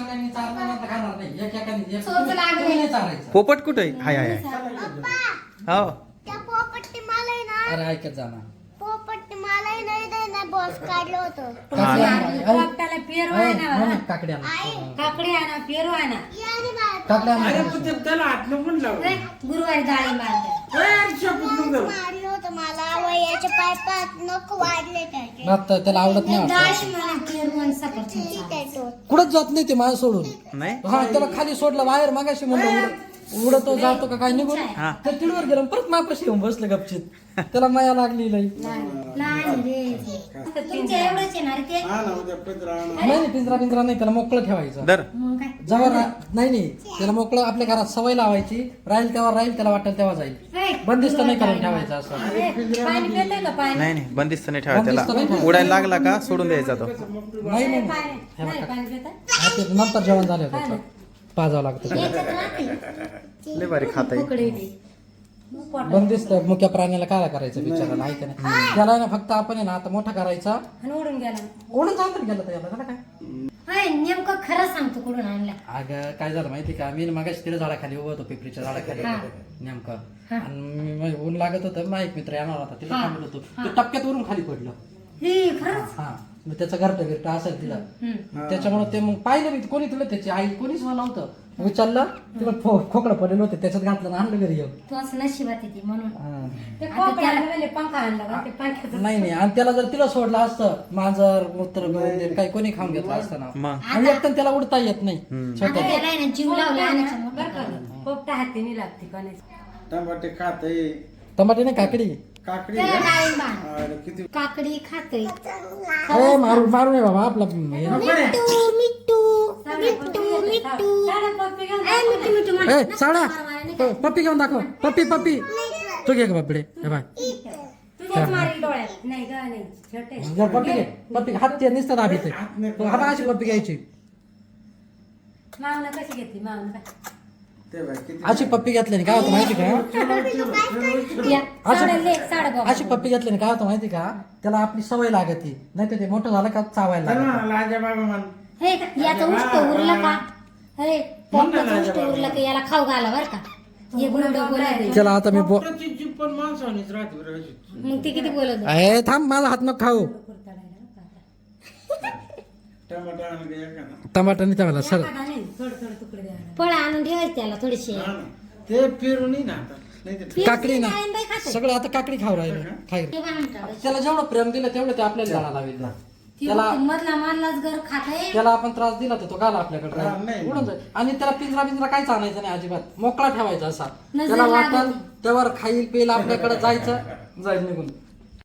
सगळ्यांनी चारलं नाही तर खाणार नाही. एक एकाने एक चोच तुम्ही- लागली. तुम्ही नाही चारायचं पोपट कुठे आहे? हाय हाय पप्पा हो. त्या मला आहे ना अरे ऐकत जा ना. पोपट्टी मला नाही दे ना बॉस काढलं होतं. काकडी आणा. ऐक. पोपटाला पेरू काकडी. अरे पण ते त्याला हात लावू. रे, गुरुवारी डाळी मारते. ए, शपथ नको मारलं. पाय पाच नको वाढले त्याचे आता त्याला आवडत नाही वाटतं. ठीक. आहे तो कुठंच जात नाही ते माझ्या सोडून. नाही. हा त्याला खाली सोडलं बाहेर मागाशी म्हणलं उडतो जातो का काय निघून हा. तर तिडवर गेलं परत मापाशी येऊन बसलं गपचित. त्याला माया लागली लई. लहान रे तुमच्या एवढंच आहे ना रे ते? हा ना उद्या पंधरा आणा. नाही नाही. पिंजरा पिंजरा नाही त्याला मोकळं ठेवायचं. दर. मग काय? जेव्हा रा- नाही नाही. त्याला मोकळं आपल्या घरात सवय लावायची. राहील तेव्हा राहील त्याला वाटेल तेव्हा जाईल. बंदिस्त नाही करून ठेवायचं असं. मारते. रे, पाणी पितंय का पाणी? नाही नाही. बंदिस्त नाही ठेवा बंदिस्त नाही त्याला ठेवायचं. उडायला लागला का सोडून द्यायचा तो. नाही नाही. पाणी नाही पाणी पितंय? हा, ते नंतर जेवण झालं त्याचं. पाजावं लागतं. याच्यात राहते. लय भारी खाता येईल फुकडी बी. मग पोटात. बंदिस्त मुख्य प्राण्याला काय करायचं बिचाराला आहे का नाही त्याला ना फक्त आपण आहे ना आता मोठा करायचा. आणि उडून गेला. ओढून चालतं गेलं त्याला त्याला काय? हाय नेमकं खरं सांगतो कुठून आणला? अगं काय झालं माहिती का? मी मग तिला झाडाखाली उभं होतो पिपरीच्या झाडाखाली. हा. नेमकं. हा. आणि मी मग ऊन लागत होतं माझा एक मित्र येणार होता तिला थांबलो होतो. ते टपक्यात वरून खाली पडलं. हे खरंच? हा. मग त्याचं घरटं बिरटं असेल तिला. त्याच्यामुळे ते मग पाहिलं मी कोणी तुला त्याची आई कोणीच मला नव्हतं. विचारलं तिला खो- खोकलं पडलेलं होतं त्याच्यात घातलं आणि आणलं घरी येऊन. तू असं नशिबात येते म्हणून. हा. ते कोपऱ्याला पंखा आणला का? ते पंख्याचं नाही नाही आणि त्याला जर तिला सोडलं असतं मांजर मूत्र काही कोणी खाऊन घेतलं असतं ना. मग? आणि एकटं त्याला उडता येत नाही. आता छोटं त्याला आहे ना जीव लावला आणायचा बरं का? पोपटा हातीने लागते कोणाची. टमाटे खात आहे टमाटे नाही काकडी. काकडी त्याला आहे. डाळिंब आण. अरे किती? काकडी खातोय. अरे मारू मारू नये बाबा आपला हे- मिट्टू मिट्टू मिट्टू मिट्टू ए, मिठू मिठू म्हण. ए साडा प- पप्पी घेऊन दाखव. पप्पी पप्पी. तू घे का बापडे हे बाय. तुझ्याच मारी डोळ्यात. नाही ग नाही. छोटे. जर पप्पी घे. पप्पी हात ते नुसतं दाबीत. हात अशी पप्पी घ्यायची. मावना कशी घेतली? मावना अशी पप्पी घेतल्याने काय होतं माहिती का. अशी पप्पी घेतल्याने काय होतं माहिती का? त्याला आपली सवय लागते. नाही तर ते मोठं झालं का चावायला चल हे याचं उष्ट उरलं का? हे पोपटाचं उष्ट उरलं का याला खाऊ घाला बर का? त्याला आता मी. मग ते किती बोलत थांब माझा हात नको खाऊ. टमाटा आणा का एखादा? टमाटर नाही त्याला सर फळ आणून ठेवायचं त्याला थोडीशी हा ना. ते पेरून येईन आता. नाही ते काकडी ना. सगळं आता काकडी खाऊ राहिले. खाई ते पण आणतात. त्याला जेवढं प्रेम दिलं तेवढं ते आपल्याला झाला लावेल. ती त्याला मधला घर त्याला आपण त्रास दिला तर तो घाला आपल्याकडे हा, राहील. नाही. उडून जाईल. आणि त्याला पिंजरा पिंजरा काहीच आणायचं नाही अजिबात. मोकळा ठेवायचा असा. नजर त्याला लागत वाटल त्यावर खाईल पेल आपल्याकडे जायचं. जाईल निघून.